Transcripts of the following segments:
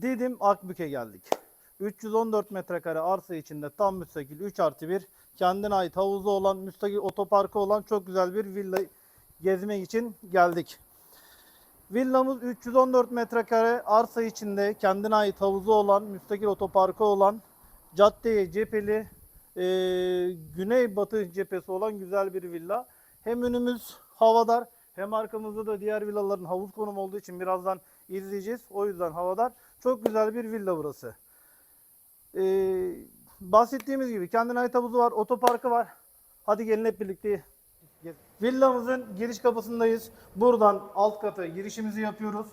Didim Akbük'e geldik. 314 metrekare arsa içinde tam müstakil 3 artı 1 kendine ait havuzu olan müstakil otoparkı olan çok güzel bir villa gezmek için geldik. Villamız 314 metrekare arsa içinde kendine ait havuzu olan müstakil otoparkı olan caddeye cepheli e, güneybatı cephesi olan güzel bir villa. Hem önümüz havadar hem arkamızda da diğer villaların havuz konumu olduğu için birazdan izleyeceğiz. O yüzden havadar. Çok güzel bir villa burası. Ee, bahsettiğimiz gibi kendine ait havuzu var, otoparkı var. Hadi gelin hep birlikte. Villamızın giriş kapısındayız. Buradan alt kata girişimizi yapıyoruz.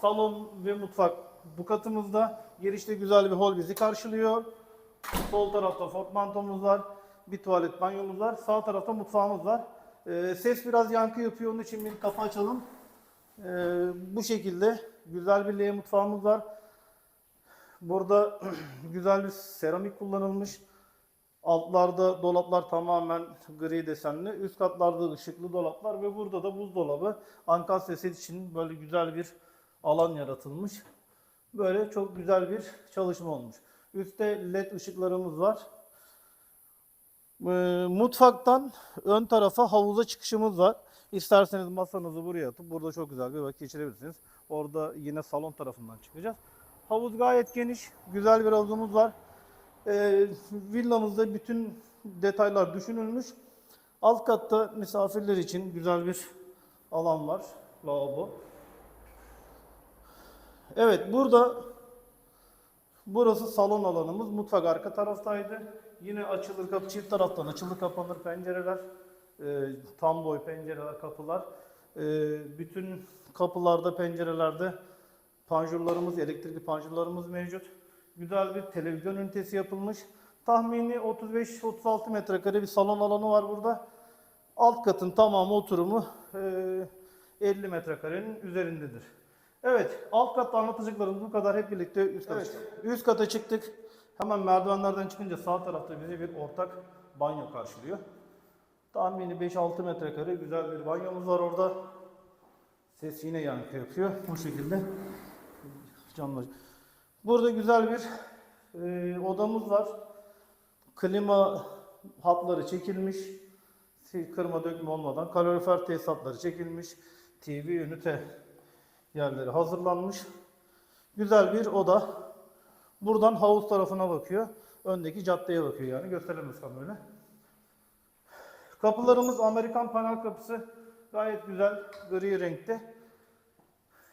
Salon ve mutfak bu katımızda. Girişte güzel bir hol bizi karşılıyor. Sol tarafta portmantomuz var. Bir tuvalet banyomuz var. Sağ tarafta mutfağımız var. Ee, ses biraz yankı yapıyor. Onun için bir kapı açalım. Ee, bu şekilde güzel bir L mutfağımız var. Burada güzel bir seramik kullanılmış. Altlarda dolaplar tamamen gri desenli. Üst katlarda ışıklı dolaplar ve burada da buzdolabı. Ankastre için böyle güzel bir alan yaratılmış. Böyle çok güzel bir çalışma olmuş. Üstte led ışıklarımız var. Ee, mutfaktan ön tarafa havuza çıkışımız var. İsterseniz masanızı buraya atıp burada çok güzel bir vakit geçirebilirsiniz. Orada yine salon tarafından çıkacağız. Havuz gayet geniş. Güzel bir havuzumuz var. Ee, villamızda bütün detaylar düşünülmüş. Alt katta misafirler için güzel bir alan var. Lavabo. Evet burada burası salon alanımız. Mutfak arka taraftaydı. Yine açılır kapı çift taraftan açılır kapanır pencereler. Ee, tam boy pencereler kapılar. Ee, bütün kapılarda pencerelerde panjurlarımız, elektrikli panjurlarımız mevcut. Güzel bir televizyon ünitesi yapılmış. Tahmini 35-36 metrekare bir salon alanı var burada. Alt katın tamamı oturumu eee, 50 metrekarenin üzerindedir. Evet, alt katta anlatacaklarımız bu kadar. Hep birlikte üst kata çıkalım. Üst kata çıktık. Hemen merdivenlerden çıkınca sağ tarafta bizi bir ortak banyo karşılıyor. Tahmini 5-6 metrekare güzel bir banyomuz var orada. Ses yine yankı yapıyor. Bu şekilde camlar. Burada güzel bir e, odamız var. Klima hatları çekilmiş. Kırma dökme olmadan. Kalorifer tesisatları çekilmiş. TV ünite yerleri hazırlanmış. Güzel bir oda. Buradan havuz tarafına bakıyor. Öndeki caddeye bakıyor yani. Gösterelim kamerayla. Kapılarımız Amerikan panel kapısı. Gayet güzel gri renkte.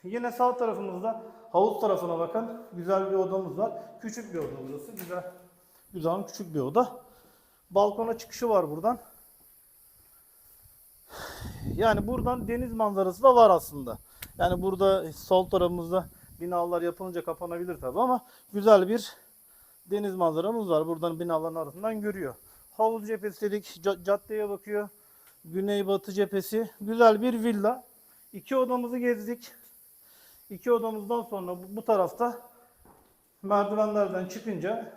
Yine sağ tarafımızda havuz tarafına bakın. Güzel bir odamız var. Küçük bir oda burası. Güzel. Güzel küçük bir oda. Balkona çıkışı var buradan. Yani buradan deniz manzarası da var aslında. Yani burada sol tarafımızda binalar yapılınca kapanabilir tabi ama güzel bir deniz manzaramız var. Buradan binaların arasından görüyor. Havuz cephesi dedik. ca- Caddeye bakıyor. Güneybatı cephesi. Güzel bir villa. İki odamızı gezdik. İki odamızdan sonra bu tarafta merdivenlerden çıkınca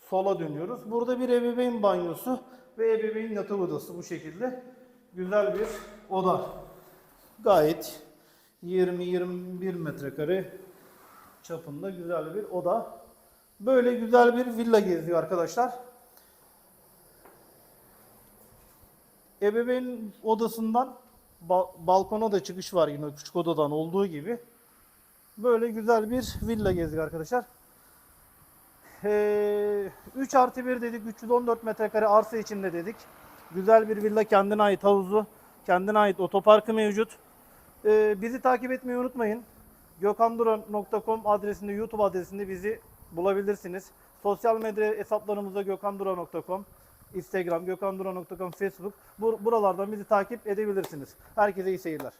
sola dönüyoruz. Burada bir ebeveyn banyosu ve ebeveyn yatak odası bu şekilde. Güzel bir oda. Gayet 20-21 metrekare çapında güzel bir oda. Böyle güzel bir villa geziyor arkadaşlar. Ebeveyn odasından ba- balkona da çıkış var yine küçük odadan olduğu gibi. Böyle güzel bir villa gezdik arkadaşlar. Ee, 3 artı 1 dedik. 314 metrekare arsa içinde dedik. Güzel bir villa kendine ait havuzu. Kendine ait otoparkı mevcut. Ee, bizi takip etmeyi unutmayın. gökhanduran.com adresinde YouTube adresinde bizi bulabilirsiniz. Sosyal medya hesaplarımızda gökhanduran.com Instagram, gökhanduran.com, Facebook. Bu- Buralardan bizi takip edebilirsiniz. Herkese iyi seyirler.